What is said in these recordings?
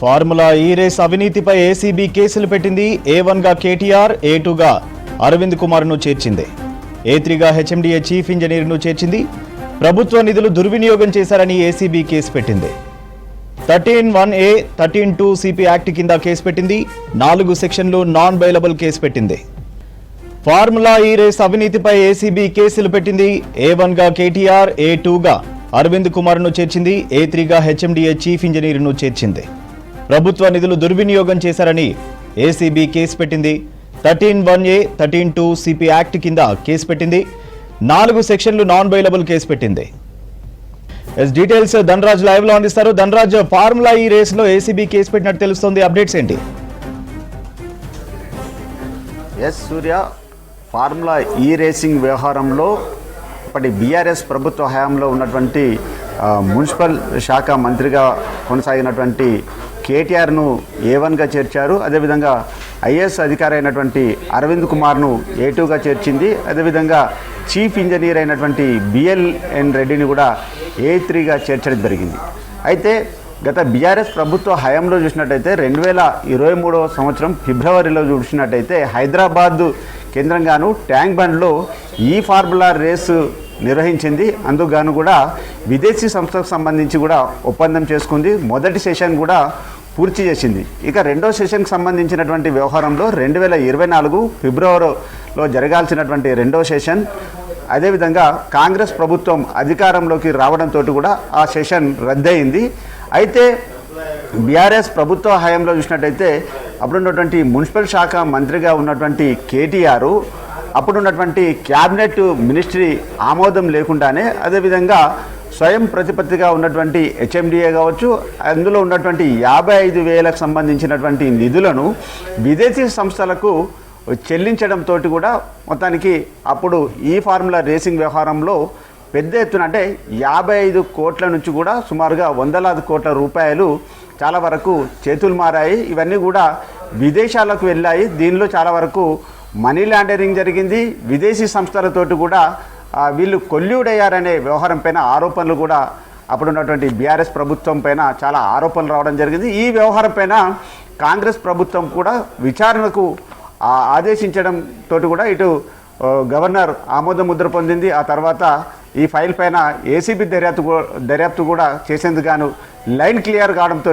Formula E race అవినీతిపై ACB కేసులు పెట్టింది. ఏ వన్గా కేటీఆర్ ఏ టూగా అరవింద్ కుమార్ను చేర్చింది. ఏ త్రీగా హెచ్ఎండిఏ చీఫ్ ఇంజనీర్ను చేర్చింది. ప్రభుత్వ నిధులు దుర్వినియోగం చేశారని ఏసీబీ కేసు పెట్టింది. Thirteen one A thirteen two CP act కింద కేసు పెట్టింది. నాలుగు సెక్షన్లు నాన్ బైలబుల్ కేసు పెట్టింది. ఫార్ములా ఈ రేస్ అవినీతిపై ఏసీబీ కేసులు పెట్టింది. ఏ వన్గా కేటీఆర్ ఏ టూగా అరవింద్ కుమార్ను చేర్చింది. ఏ త్రీగా హెచ్ఎండిఏ చీఫ్ ఇంజనీర్ను చేర్చింది. ప్రభుత్వ నిధులు దుర్వినియోగం చేశారని ఏసీబీ కేసు పెట్టింది. Thirteen one A thirteen two CP act కింద కేసు పెట్టింది. నాలుగు సెక్షన్లు నాన్ బైలబుల్ కేసు పెట్టింది. ఎస్ డీటెయిల్స్ ధనరాజ్ లైవ్లో అందిస్తారు. ధనరాజ్ ఫార్ములా ఈ రేస్లో ఏసీబీ కేసు పెట్టినట్టు తెలుస్తుంది. అప్డేట్స్ ఏంటి? Yes Surya formula E racing వ్యవహారంలో ఇప్పటి బీఆర్ఎస్ ప్రభుత్వ హయాంలో ఉన్నటువంటి మున్సిపల్ శాఖ మంత్రిగా కొనసాగినటువంటి కేటీఆర్ను ఏ వన్గా చేర్చారు. అదేవిధంగా ఐఏఎస్ అధికారి అయినటువంటి అరవింద్ కుమార్ను ఏ టూగా చేర్చింది. అదేవిధంగా చీఫ్ ఇంజనీర్ అయినటువంటి బిఎల్ఎన్ రెడ్డిని కూడా ఏ త్రీగా చేర్చడం జరిగింది. అయితే గత బీఆర్ఎస్ ప్రభుత్వ హయాంలో చూసినట్టయితే రెండు వేల ఇరవై మూడవ సంవత్సరం ఫిబ్రవరిలో చూసినట్టయితే హైదరాబాద్ కేంద్రంగాను ట్యాంక్ బండ్లో ఈ ఫార్ములా రేసు నిర్వహించింది. అందుకు కూడా విదేశీ సంస్థకు సంబంధించి కూడా ఒప్పందం చేసుకుంది. మొదటి సెషన్ కూడా పూర్తి చేసింది. ఇక రెండో సెషన్కి సంబంధించినటువంటి వ్యవహారంలో రెండు వేల ఇరవై నాలుగు ఫిబ్రవరిలో జరగాల్సినటువంటి రెండో సెషన్ అదేవిధంగా కాంగ్రెస్ ప్రభుత్వం అధికారంలోకి రావడంతో కూడా ఆ సెషన్ రద్దయింది. అయితే బీఆర్ఎస్ ప్రభుత్వ హయాంలో చూసినట్టయితే అప్పుడున్నటువంటి మున్సిపల్ శాఖ మంత్రిగా ఉన్నటువంటి కేటీఆర్ అప్పుడున్నటువంటి క్యాబినెట్ మినిస్ట్రీ ఆమోదం లేకుండానే అదేవిధంగా స్వయం ప్రతిపత్తిగా ఉన్నటువంటి హెచ్ఎండిఏ కావచ్చు అందులో ఉన్నటువంటి యాభై ఐదు వేలకు సంబంధించినటువంటి నిధులను విదేశీ సంస్థలకు చెల్లించడంతో కూడా మొత్తానికి అప్పుడు ఈ ఫార్ములా రేసింగ్ వ్యవహారంలో పెద్ద ఎత్తున అంటే యాభై ఐదు కోట్ల నుంచి కూడా సుమారుగా వందలాది కోట్ల రూపాయలు చాలా వరకు చేతులు మారాయి. ఇవన్నీ కూడా విదేశాలకు వెళ్ళాయి. దీనిలో చాలా వరకు మనీ లాండరింగ్ జరిగింది. విదేశీ సంస్థలతోటి కూడా వీళ్ళు వీళ్ళు కొల్యూడయ్యారనే వ్యవహారం పైన ఆరోపణలు కూడా అప్పుడున్నటువంటి బీఆర్ఎస్ ప్రభుత్వం పైన చాలా ఆరోపణలు రావడం జరిగింది. ఈ వ్యవహారం పైన కాంగ్రెస్ ప్రభుత్వం కూడా విచారణకు ఆదేశించడం తోటి కూడా ఇటు గవర్నర్ ఆమోద ముద్ర పొందింది. ఆ తర్వాత ఈ ఫైల్ పైన ఏసీబీ దర్యాప్తు దర్యాప్తు కూడా చేసేందుకు గాను లైన్ క్లియర్ కావడంతో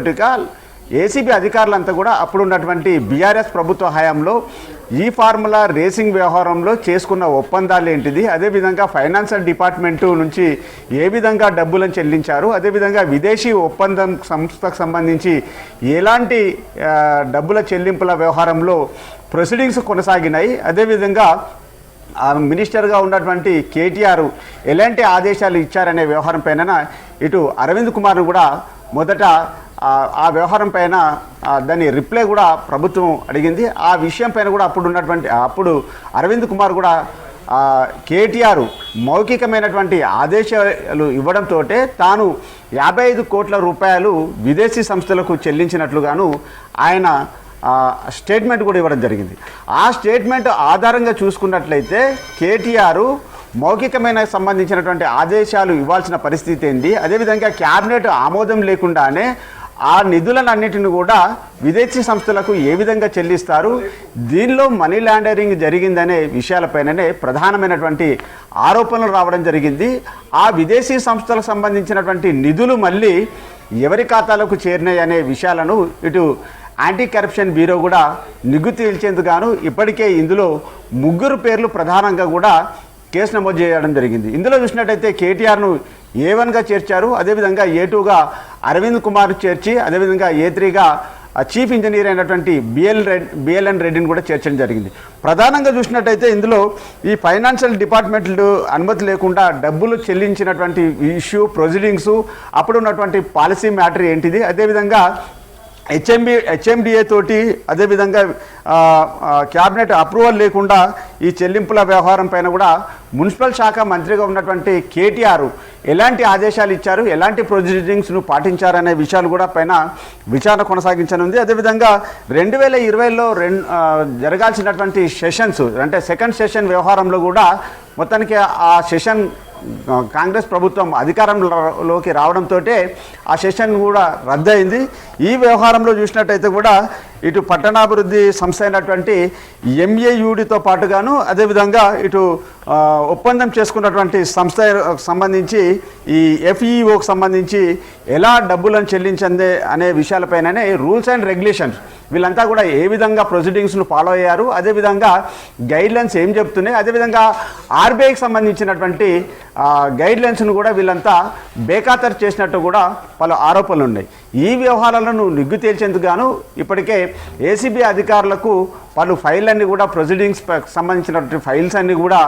ఏసీబీ అధికారులంతా కూడా అప్పుడున్నటువంటి బీఆర్ఎస్ ప్రభుత్వ హయాంలో ఈ ఫార్ములా రేసింగ్ వ్యవహారంలో చేసుకున్న ఒప్పందాలు ఏంటిది? అదేవిధంగా ఫైనాన్షియల్ డిపార్ట్మెంటు నుంచి ఏ విధంగా డబ్బులను చెల్లించారు? అదేవిధంగా విదేశీ ఒప్పందం సంస్థకు సంబంధించి ఎలాంటి డబ్బుల చెల్లింపుల వ్యవహారంలో ప్రొసీడింగ్స్ కొనసాగినాయి? అదేవిధంగా ఆ మినిస్టర్గా ఉన్నటువంటి కేటీఆర్ ఎలాంటి ఆదేశాలు ఇచ్చారనే వ్యవహారం పైన ఇటు అరవింద్ కుమార్ను కూడా మొదట ఆ- వ్యవహారం పైన దాని రిప్లై కూడా ప్రభుత్వం అడిగింది. ఆ విషయం పైన కూడా అప్పుడు ఉన్నటువంటి అప్పుడు అరవింద్ కుమార్ కూడా కేటీఆర్ మౌఖికమైనటువంటి ఆదేశాలు ఇవ్వడంతో తాను యాభై ఐదు కోట్ల రూపాయలు విదేశీ సంస్థలకు చెల్లించినట్లుగాను ఆయన స్టేట్మెంట్ కూడా ఇవ్వడం జరిగింది. ఆ స్టేట్మెంట్ ఆధారంగా చూసుకున్నట్లయితే కేటీఆర్ మౌఖికమైన సంబంధించినటువంటి ఆదేశాలు ఇవ్వాల్సిన పరిస్థితి ఏంటి? అదేవిధంగా క్యాబినెట్ ఆమోదం లేకుండానే ఆ నిధులన్నిటిని కూడా విదేశీ సంస్థలకు ఏ విధంగా చెల్లిస్తారు? దీనిలో మనీ లాండరింగ్ జరిగిందనే విషయాలపైననే ప్రధానమైనటువంటి ఆరోపణలు రావడం జరిగింది. ఆ విదేశీ సంస్థలకు సంబంధించినటువంటి నిధులు మళ్ళీ ఎవరి ఖాతాలకు చేరినాయి అనే విషయాలను ఇటు యాంటీ కరప్షన్ బ్యూరో కూడా నిగ్గు తేల్చేందుకు గాను ఇప్పటికే ఇందులో ముగ్గురు పేర్లు ప్రధానంగా కూడా కేసు నమోదు చేయడం జరిగింది. ఇందులో చూసినట్టయితే కేటీఆర్ను ఏ వన్గా చేర్చారు. అదేవిధంగా ఏ టూగా అరవింద్ కుమార్ చేర్చి అదేవిధంగా ఏ త్రీగా చీఫ్ ఇంజనీర్ అయినటువంటి బిఎల్ రెడ్ బిఎల్ఎన్ రెడ్డిని కూడా చేర్చడం జరిగింది. ప్రధానంగా చూసినట్టయితే ఇందులో ఈ ఫైనాన్షియల్ డిపార్ట్మెంట్లు అనుమతి లేకుండా డబ్బులు చెల్లించినటువంటి ఇష్యూ ప్రొసీడింగ్స్ అప్పుడు ఉన్నటువంటి పాలసీ మ్యాటర్ ఏంటిది? అదేవిధంగా హెచ్ఎంబి హెచ్ఎండిఏ తోటి అదేవిధంగా క్యాబినెట్ అప్రూవల్ లేకుండా ఈ చెల్లింపుల వ్యవహారం పైన కూడా మున్సిపల్ శాఖ మంత్రిగా ఉన్నటువంటి కేటీఆర్ ఎలాంటి ఆదేశాలు ఇచ్చారు? ఎలాంటి ప్రొసీడింగ్స్ను పాటించారనే విషయాలు కూడా పైన విచారణ కొనసాగించనుంది. అదేవిధంగా రెండు వేల ఇరవైలో రెండు జరగాల్సినటువంటి సెషన్స్ అంటే సెకండ్ సెషన్ వ్యవహారంలో కూడా మొత్తానికి ఆ సెషన్ కాంగ్రెస్ ప్రభుత్వం అధికారంలోకి రావడంతో ఆ సెషన్ కూడా రద్దయింది. ఈ వ్యవహారంలో చూసినట్టయితే కూడా ఇటు పట్టణాభివృద్ధి సంస్థ అయినటువంటి ఎంఏయుడితో పాటుగాను అదేవిధంగా ఇటు ఒప్పందం చేసుకున్నటువంటి సంస్థ సంబంధించి ఈ ఎఫ్ఈఓకి సంబంధించి ఎలా డబ్బులను చెల్లించందే అనే విషయాలపైననే రూల్స్ అండ్ రెగ్యులేషన్స్ వీళ్ళంతా కూడా ఏ విధంగా ప్రొసీడింగ్స్ను ఫాలో అయ్యారు? అదేవిధంగా గైడ్లైన్స్ ఏం చెప్తున్నాయి? అదేవిధంగా ఆర్బీఐకి సంబంధించినటువంటి గైడ్లైన్స్ను కూడా వీళ్ళంతా బేఖాతరు చేసినట్టు కూడా పలు ఆరోపణలు ఉన్నాయి. ఈ వ్యవహారాలను నిగ్గు తేల్చేందుకు గాను ఇప్పటికే ఏసీబీ అధికారులకు పలు ఫైళ్ళన్నీ కూడా ప్రొసీడింగ్స్ సంబంధించినటువంటి ఫైల్స్ అన్నీ కూడా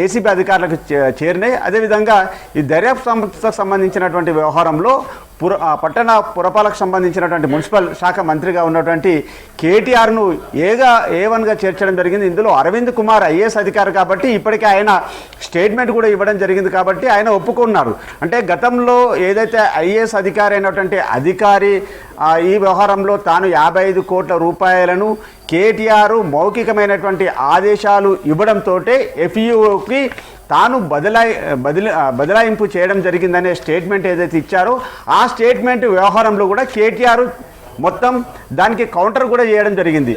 ఏసీబీ అధికారులకు చే- చేరినాయి. అదేవిధంగా ఈ దర్యాప్తు సంస్థకు సంబంధించినటువంటి వ్యవహారంలో పుర పట్టణ పురపాలకు సంబంధించినటువంటి మున్సిపల్ శాఖ మంత్రిగా ఉన్నటువంటి కేటీఆర్ను ఏగా ఏ వన్గా చేర్చడం జరిగింది. ఇందులో అరవింద్ కుమార్ ఐఏఎస్ అధికారి కాబట్టి ఇప్పటికే ఆయన స్టేట్మెంట్ కూడా ఇవ్వడం జరిగింది కాబట్టి ఆయన ఒప్పుకున్నారు. అంటే గతంలో ఏదైతే ఐఏఎస్ అధికారి అయినటువంటి అధికారి ఈ వ్యవహారంలో తాను యాభై ఐదు కోట్ల రూపాయలను కేటీఆర్ మౌఖికమైనటువంటి ఆదేశాలు ఇవ్వడంతో ఎఫ్ఈఓకి తాను బదలాయి బదిలి బదలాయింపు చేయడం జరిగిందనే స్టేట్మెంట్ ఏదైతే ఇచ్చారో ఆ స్టేట్మెంట్ వ్యవహారంలో కూడా కేటీఆర్ మొత్తం దానికి కౌంటర్ కూడా చేయడం జరిగింది.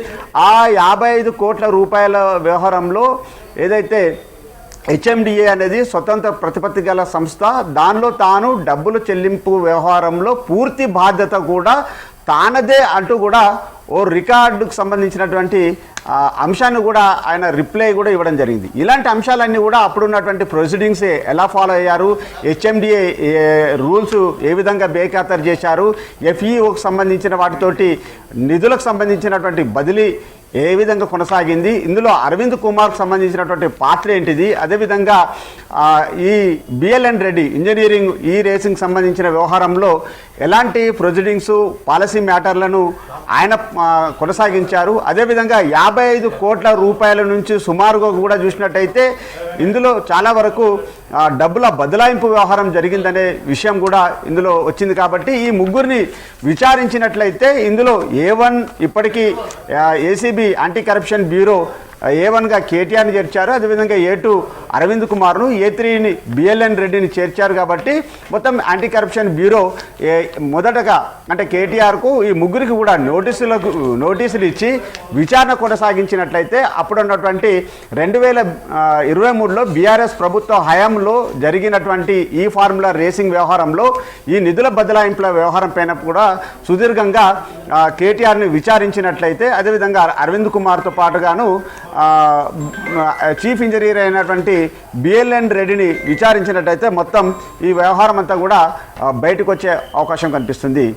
ఆ యాభై ఐదు కోట్ల రూపాయల వ్యవహారంలో ఏదైతే హెచ్ఎండిఏ అనేది స్వతంత్ర ప్రతిపత్తి గల సంస్థ దానిలో తాను డబ్బులు చెల్లింపు వ్యవహారంలో పూర్తి బాధ్యత కూడా తానదే అంటూ కూడా ఓ రికార్డుకు సంబంధించినటువంటి అంశాన్ని కూడా ఆయన రిప్లై కూడా ఇవ్వడం జరిగింది. ఇలాంటి అంశాలన్నీ కూడా అప్పుడున్నటువంటి ప్రొసీడింగ్స్ ఎలా ఫాలో అయ్యారు? హెచ్ఎండిఏ రూల్స్ ఏ విధంగా బేఖాతరు చేశారు? ఎఫ్ఈఓకి సంబంధించిన వాటితోటి నిధులకు సంబంధించినటువంటి బదిలీ ఏ విధంగా కొనసాగింది? ఇందులో అరవింద్ కుమార్కు సంబంధించినటువంటి పాత్ర ఏంటిది? అదేవిధంగా ఈ BLN Reddy engineering E racing సంబంధించిన వ్యవహారంలో ఎలాంటి ప్రొసీడింగ్స్ పాలసీ మ్యాటర్లను ఆయన కొనసాగించారు. అదేవిధంగా యాభై ఐదు కోట్ల రూపాయల నుంచి సుమారుగా కూడా చూసినట్టయితే ఇందులో చాలా వరకు డబ్బుల బదలాయింపు వ్యవహారం జరిగిందనే విషయం కూడా ఇందులో వచ్చింది కాబట్టి ఈ ముగ్గురిని విచారించినట్లయితే ఇందులో ఏ వన్ ఇప్పటికీ ACB anti corruption bureau A వన్గా కేటీఆర్ని చేర్చారు అదేవిధంగా ఏ టూ అరవింద్ కుమార్ను ఏ త్రీని బిఎల్ఎన్ రెడ్డిని చేర్చారు కాబట్టి మొత్తం యాంటీ కరప్షన్ బ్యూరో ఏ మొదటగా అంటే కేటీఆర్కు ఈ ముగ్గురికి కూడా నోటీసులకు నోటీసులు ఇచ్చి విచారణ కొనసాగించినట్లయితే అప్పుడు ఉన్నటువంటి రెండు వేల ఇరవై మూడులో బీఆర్ఎస్ ప్రభుత్వ హయాంలో జరిగినటువంటి ఈ ఫార్ములా రేసింగ్ వ్యవహారంలో ఈ నిధుల బదలాయింపుల వ్యవహారం పైన కూడా సుదీర్ఘంగా కేటీఆర్ని విచారించినట్లయితే అదేవిధంగా అరవింద్ కుమార్తో పాటుగాను చీఫ్ ఇంజనీర్ అయినటువంటి బిఎల్ఎన్ రెడ్డిని విచారించినట్టయితే మొత్తం ఈ వ్యవహారం అంతా కూడా బయటకు వచ్చే అవకాశం కనిపిస్తుంది.